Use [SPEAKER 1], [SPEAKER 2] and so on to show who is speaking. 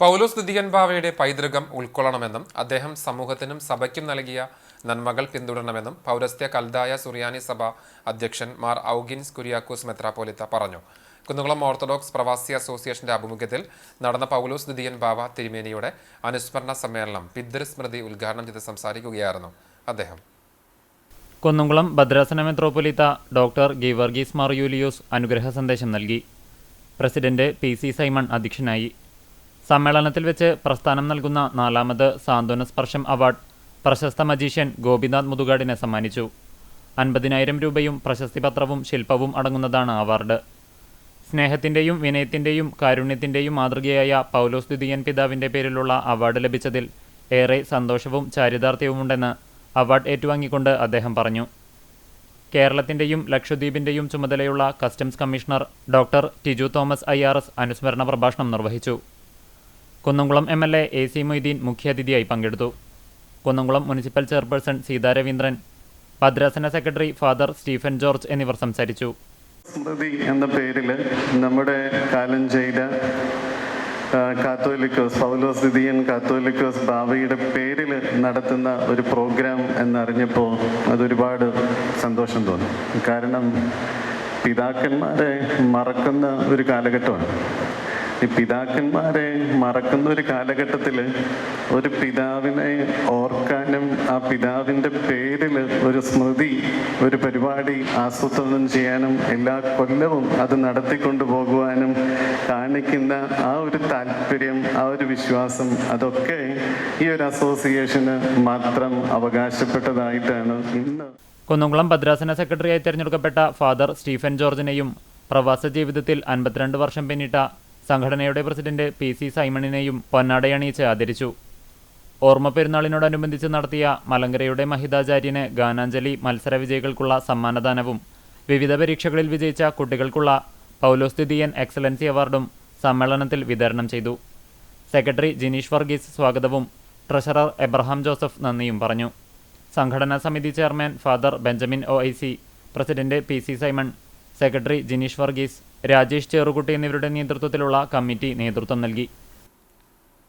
[SPEAKER 1] പൗലോസ് ദിദിയൻ ബാവയുടെ പൈതൃകം ഉൾക്കൊള്ളണമെന്നും അദ്ദേഹം സമൂഹത്തിനും സഭയ്ക്കും നൽകിയ നന്മകൾ പിന്തുടരണമെന്നും പൗരസ്ത്യ കൽദായ സുറിയാനി സഭ അധ്യക്ഷൻ മാർ ഔഗിൻസ് കുര്യാക്കോസ് മെത്രാപ്പോലിത്ത പറഞ്ഞു. കുന്നുകുളം ഓർത്തഡോക്സ് പ്രവാസി അസോസിയേഷന്റെ ആഭിമുഖ്യത്തിൽ നടന്ന പൗലോസ് ദിദിയൻ ബാവ തിരുമേനിയുടെ അനുസ്മരണ സമ്മേളനം പിതൃസ്മൃതി ഉദ്ഘാടനം ചെയ്ത് സംസാരിക്കുകയായിരുന്നു അദ്ദേഹം.
[SPEAKER 2] കുന്നുംകുളം ഭദ്രാസന മെത്രോപൊലിത്ത ഡോക്ടർ ഗീവർഗീസ് മാർ യൂലിയോസ് അനുഗ്രഹ സന്ദേശം നൽകി. പ്രസിഡന്റ് പി സി സൈമൺ അധ്യക്ഷനായി. സമ്മേളനത്തിൽ വെച്ച് പ്രസ്ഥാനം നൽകുന്ന നാലാമത് സാന്ത്വന സ്പർശം അവാർഡ് പ്രശസ്ത മജീഷ്യൻ ഗോപിനാഥ് മുതുകാടിനെ സമ്മാനിച്ചു. അൻപതിനായിരം രൂപയും പ്രശസ്തിപത്രവും ശില്പവും അടങ്ങുന്നതാണ് അവാർഡ്. സ്നേഹത്തിന്റെയും വിനയത്തിന്റെയും കാരുണ്യത്തിന്റെയും മാതൃകയായ പൗലോസ് ദ്വിതീയൻ പിതാവിന്റെ പേരിലുള്ള അവാർഡ് ലഭിച്ചതിൽ ഏറെ സന്തോഷവും ചാരിതാർത്ഥ്യവുമുണ്ടെന്ന് അവാർഡ് ഏറ്റുവാങ്ങിക്കൊണ്ട് അദ്ദേഹം പറഞ്ഞു. കേരളത്തിന്റെയും ലക്ഷദ്വീപിന്റെയും ചുമതലയുള്ള customs commissioner doctor Tiju Thomas I അനുസ്മരണ പ്രഭാഷണം നിർവഹിച്ചു. Kunnamkulam M L A A C Moideen മുഖ്യാതിഥിയായി പങ്കെടുത്തു. കുന്നംകുളം മുനിസിപ്പൽ ചെയർപേഴ്സൺ സീതാ രവീന്ദ്രൻ ഭദ്രാസന സെക്രട്ടറി ഫാദർ സ്റ്റീഫൻ ജോർജ് എന്നിവർ സംസാരിച്ചു.
[SPEAKER 3] സ്മൃതി എന്ന പേരിൽ നമ്മുടെ കാലം ചെയ്ത കാത്തോലിക്കോസ് പൗലോസ് കാത്തോലിക്കോസ് ബാബയുടെ പേരിൽ നടത്തുന്ന ഒരു പ്രോഗ്രാം എന്നറിഞ്ഞപ്പോൾ അതൊരുപാട് സന്തോഷം തോന്നി. കാരണം പിതാക്കന്മാരെ മറക്കുന്ന ഒരു കാലഘട്ടമാണ്. ഈ പിതാക്കന്മാരെ മറക്കുന്ന ഒരു കാലഘട്ടത്തിൽ ഒരു പിതാവിനെ ഓർക്കാനും ആ പിതാവിന്റെ പേരിൽ ഒരു സ്മൃതി ഒരു പരിപാടി ആസൂത്രണം ചെയ്യാനും എല്ലാ കൊല്ലവും അത് നടത്തിക്കൊണ്ടു പോകുവാനും കാണിക്കുന്ന ആ ഒരു താല്പര്യം ആ ഒരു വിശ്വാസം അതൊക്കെ ഈ ഒരു അസോസിയേഷന് മാത്രം അവകാശപ്പെട്ടതായിട്ടാണ് ഇന്ന്.
[SPEAKER 2] കുന്നംകുളം ഭദ്രാസന സെക്രട്ടറിയായി തിരഞ്ഞെടുക്കപ്പെട്ട ഫാദർ സ്റ്റീഫൻ ജോർജിനെയും പ്രവാസ ജീവിതത്തിൽ അൻപത്തിരണ്ട് വർഷം പിന്നിട്ട സംഘടനയുടെ പ്രസിഡന്റ് പി സി സൈമണിനെയും പൊന്നാടയണിയിച്ച് ആദരിച്ചു. ഓർമ്മ പെരുന്നാളിനോടനുബന്ധിച്ച് നടത്തിയ മലങ്കരയുടെ മഹിതാചാര്യന് ഗാനാഞ്ജലി മത്സര വിജയികൾക്കുള്ള സമ്മാനദാനവും വിവിധ പരീക്ഷകളിൽ വിജയിച്ച കുട്ടികൾക്കുള്ള പൗലോസ്തുതിയൻ എക്സലൻസി അവാർഡും സമ്മേളനത്തിൽ വിതരണം ചെയ്തു. സെക്രട്ടറി ജിനീഷ് വർഗീസ് സ്വാഗതവും ട്രഷറർ എബ്രഹാം ജോസഫ് നന്ദിയും പറഞ്ഞു. സംഘടനാ സമിതി chairman father Benjamin O president P C Simon secretary Jineesh Varghese Rajesh Cherukutty എന്നിവരുടെ നേതൃത്വത്തിലുള്ള കമ്മിറ്റി നേതൃത്വം നൽകി